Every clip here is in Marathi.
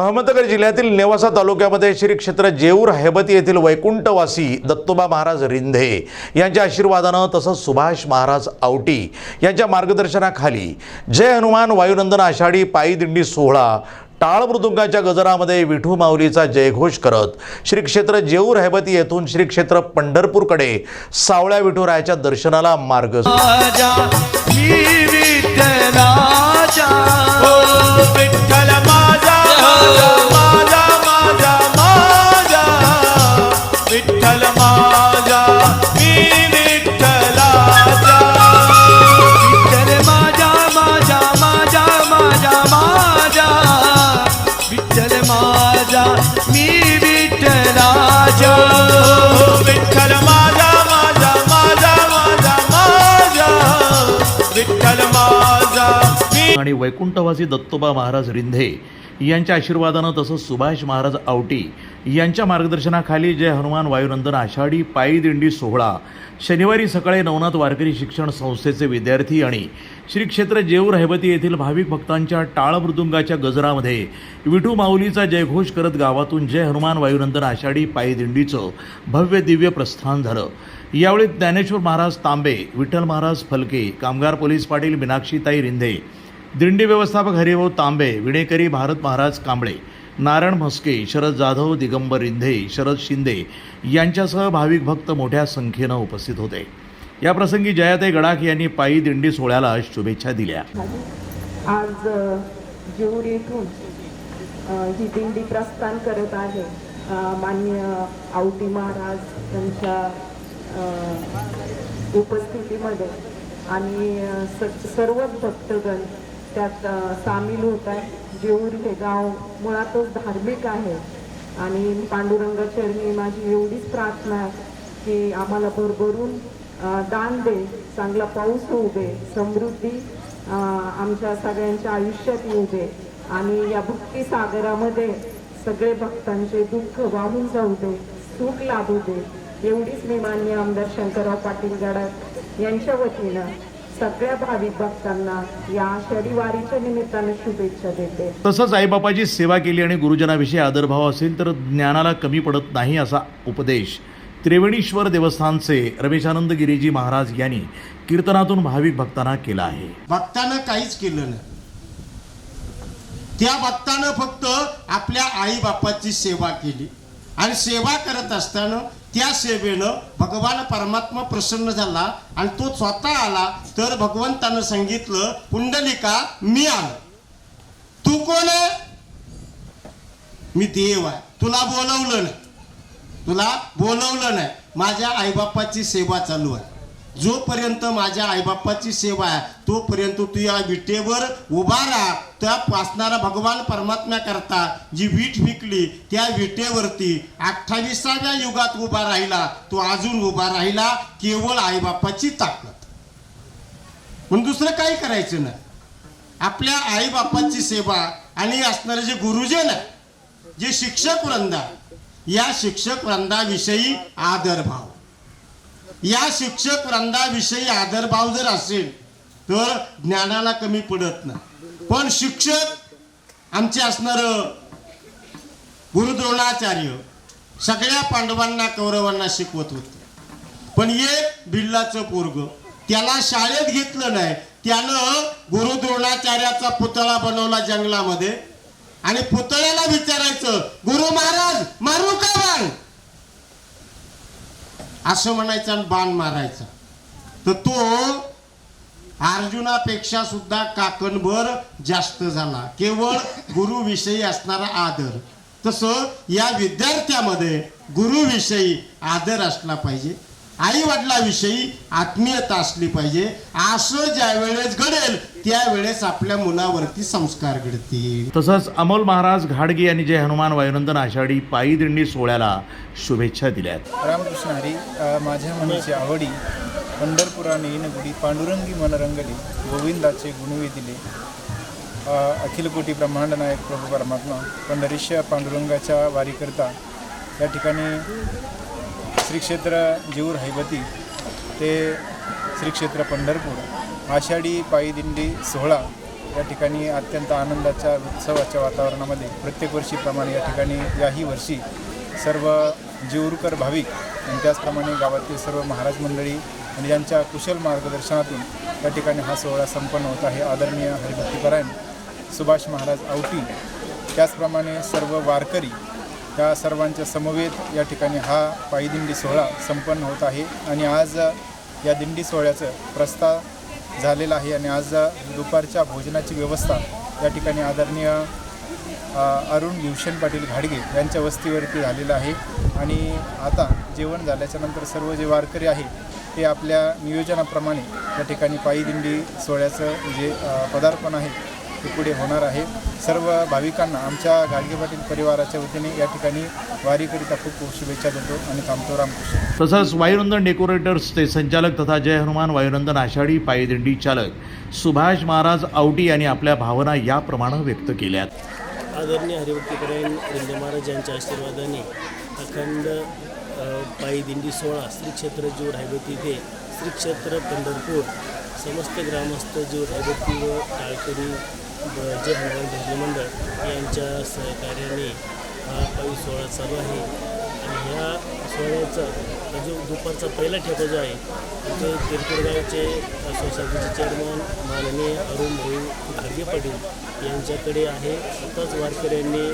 अहमदनगर जिल्ह्यातील नेवासा तालुक्यामध्ये श्री क्षेत्र जेऊर हैबती येथील वैकुंठवासी दत्तोबा महाराज रिंधे यांच्या आशीर्वादानं तसंच सुभाष महाराज आवटी यांच्या मार्गदर्शनाखाली जय हनुमान वायुनंदन आषाढी पायी दिंडी सोहळा टाळ मृदुंगाच्या गजरामध्ये विठू माऊलीचा जयघोष करत श्री क्षेत्र जेऊर हैबती येथून श्री क्षेत्र पंढरपूरकडे सावळ्या विठुरायाच्या दर्शनाला मार्ग माझा विठ्ठल माझा मी विठ्ठल विठ्ठल मी विठ्ठल माझा माझा माझा माझा माझा विठ्ठल माझा आणि वैकुंठवासी दत्तोबा महाराज रिंधे यांच्या आशीर्वादानं तसंच सुभाष महाराज आवटी यांच्या मार्गदर्शनाखाली जय हनुमान वायुनंदन आषाढी पायी दिंडी सोहळा शनिवारी सकाळी नवनाथ वारकरी शिक्षण संस्थेचे विद्यार्थी आणि श्री क्षेत्र जेऊर हैबती येथील भाविक भक्तांच्या टाळ मृदुंगाच्या गजरामध्ये विठू माऊलीचा जयघोष करत गावातून जय हनुमान वायुनंदन आषाढी पायी दिंडीचं भव्य दिव्य प्रस्थान झालं. यावेळी ज्ञानेश्वर महाराज तांबे विठ्ठल महाराज फलके कामगार पोलीस पाटील मीनाक्षीताई रिंधे दिंडी व्यवस्थापक हरिभाऊ तांबे विणेकरी भारत महाराज कांबळे नारायण म्हस्के शरद जाधव दिगंबर रिंधे शरद शिंदे यांच्यासह भाविक भक्त मोठ्या संख्येनं उपस्थित होते. या प्रसंगी जयाताई गडाख यांनी पायी दिंडी सोहळ्याला शुभेच्छा दिल्या. आज अ, जेऊर येथून ही दिंडी प्रस्थान करत आहे. मान्य आवटी महाराज त्यांच्या उपस्थितीमध्ये. आणि सर्वच भक्तगण त्यात सामील होत आहे. जेऊर हे गाव मुळातच धार्मिक आहे. आणि पांडुरंग चरणी माझी एवढीच प्रार्थना आहे की आम्हाला भरभरून दान दे चांगला पाऊस होऊ दे समृद्धी आमच्या सगळ्यांच्या आयुष्यात येऊ दे. आणि या भक्ती सागरामध्ये सगळे भक्तांचे दुःख वाहून जाऊ दे सुख लाभू दे. एवढीच मी मान्य आमदार शंकरराव पाटील गडाख यांच्या वतीनं सगळ्या भाविक भक्तांना या आषाढी वारीच्या निमित्तानं शुभेच्छा देते. तसंच आईबापाची सेवा केली आणि गुरुजनाविषयी आदरभाव असेल तर ज्ञानाला कमी पडत नाही असा उपदेश त्रिवेणीश्वर देवस्थानचे रमेशानंद गिरीजी महाराज यांनी कीर्तनातून भाविक भक्तांना केला आहे. भक्तानं काहीच केलं नाही. त्या भक्तानं फक्त आपल्या आई बापाची सेवा केली. आणि सेवा करत असताना त्या सेवेनं भगवान परमात्मा प्रसन्न झाला आणि तो स्वतः आला. तर भगवंतानं सांगितलं पुंडलिका मी आलो तू कोण आहे? मी देव आहे. तुला बोलवलं नाही. तुला बोलवलं नाही. माझ्या आईबापाची सेवा चालू आहे. जोपर्यंत माझ्या आईबापाची सेवा आहे तोपर्यंत तू या विटेवर उभा राहा. त्या वाचणारा भगवान परमात्म्या करता जी वीट विकली त्या विटेवरती अठ्ठावीसाव्या युगात उभा राहिला. तो अजून उभा राहिला केवळ आईबापाची ताकद. पण दुसरं काही करायचं नाही. आपल्या आईबापाची सेवा आणि असणारे जे गुरुजन आहे जे शिक्षक वृंदा या शिक्षक वृंदाविषयी आदरभाव. या शिक्षक वृंदाविषयी आदरभाव जर असेल तर ज्ञानाला कमी पडत नाही. पण शिक्षक आमचे असणार गुरुद्रोणाचार्य सगळ्या पांडवांना कौरवांना शिकवत होते. पण एक बिल्लाचं पोरग त्याला शाळेत घेतलं नाही. त्यानं गुरु द्रोणाचार्याचा पुतळा बनवला जंगलामध्ये. आणि पुतळ्याला विचारायचं गुरु महाराज मारू का बाण? असं म्हणायचं आणि बाण मारायचा. तर तो अर्जुनापेक्षा सुद्धा काकणभर जास्त झाला. केवळ गुरुविषयी असणारा आदर. तसं या विद्यार्थ्यामध्ये गुरुविषयी आदर असला पाहिजे. आई वडिलाविषयी आत्मीयता असली पाहिजे. असं ज्या वेळेस घडेल त्यावेळेस आपल्या मुलावरती संस्कार घडतील. तसंच अमोल महाराज घाडगे यांनी जय हनुमान वायुनंदन आषाढी पायी दिंडी सोहळ्याला शुभेच्छा दिल्यात. रामकृष्ण हरी माझ्या मनाची आवडी पंढरपुराने येणगुडी पांडुरंगी मनरंगली गोविंदाचे गुणवे दिले. अखिल कोटी ब्रह्मांड नायक प्रभू परमात्मा पंढरीच्या पांडुरंगाच्या वारीकरता या ठिकाणी श्री क्षेत्र जेऊर हैबती ते श्री क्षेत्र पंढरपूर आषाढी पायी दिंडी सोहळा या ठिकाणी अत्यंत आनंदाच्या उत्सवाच्या वातावरणामध्ये प्रत्येक वर्षीप्रमाणे या ठिकाणी याही वर्षी सर्व जीवरकर भाविक आणि त्याचप्रमाणे गावातील सर्व महाराज मंडळी आणि यांच्या कुशल मार्गदर्शनातून या ठिकाणी हा सोहळा संपन्न होत आहे. आदरणीय हरिभक्तीपरायण सुभाष महाराज आवटी त्याचप्रमाणे सर्व वारकरी या सर्वांच्या समवेत या ठिकाणी हा पायीदिंडी सोहळा संपन्न होत आहे आणि आज या दिंडी सोहळ्याचं प्रस्ताव झालेला आहे आणि आज दुपारच्या भोजनाची व्यवस्था या ठिकाणी आदरणीय अरुण भूषण पाटील घाडगे यांच्या वस्तीवरती झालेलं आहे. आणि आता जेवण झाल्याच्यानंतर सर्व जे वारकरी आहे ते आपल्या नियोजनाप्रमाणे या ठिकाणी पायी दिंडी सोहळ्याचं जे पदार्पण आहे ते पुढे होणार आहे. सर्व भाविकांना आमच्या गाडगे पाटील परिवाराच्या वतीने या ठिकाणी वारीकरिता खूप खूप शुभेच्छा देतो आणि थांबतो रामकृष्ण. तसंच वायुनंदन डेकोरेटर्सचे संचालक तथा जय हनुमान वायुनंदन आषाढी पायदिंडी चालक सुभाष महाराज आवटी यांनी आपल्या भावना याप्रमाणे व्यक्त केल्यात. आदरणीय हरिभक्तीपरायण रिंदे महाराज यांच्या आशीर्वादाने अखंड अ, पायी दिंडी सोहळा श्री क्षेत्र जीव रायबती ते श्री क्षेत्र पंढरपूर समस्त ग्रामस्थ जीव रायबती व टाळकरी व जय हनुमान भजनी मंडळ यांच्या सहकार्याने हा पायी सोहळा चालू आहे. आणि ह्या सोहळ्याचा जो दुपारचा पहिला ठेका जो आहे म्हणजे तिरपूर सोसायटीचे चेअरमन माननीय अरुण भाऊ खारगे पाटील यांच्याकडे आहे. आताच वारकऱ्यांनी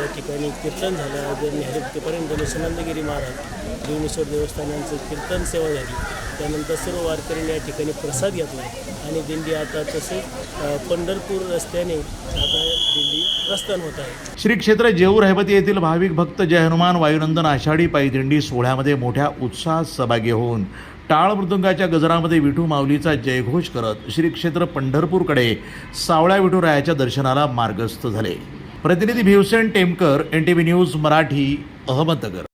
या ठिकाणी कीर्तन झालं. नेहरू हरिभक्तीपर्यंत दशनंदगिरी महाराज भुवनेश्वर देवस्थानांचं कीर्तन सेवा झाली. त्यानंतर सर्व वारकऱ्यांनी या ठिकाणी प्रसाद घेतला आणि दिंडी आता तसेच पंढरपूर रस्त्याने आता दिंडी प्रस्थान होत आहे. श्री क्षेत्र जेऊर हैबती येथील भाविक भक्त जय हनुमान वायुनंदन आषाढी पायदिंडी सोहळ्यामध्ये मोठ्या उत्साहात सहभागी होऊन टाळ मृदुंगाच्या गजरामध्ये विठू माऊलीचा जयघोष करत श्री क्षेत्र पंढरपूरकडे सावळ्या विठुरायाच्या दर्शनाला मार्गस्थ झाले. प्रतिनिधी Bhivsen Temkar N T V news Marathi Ahmednagar.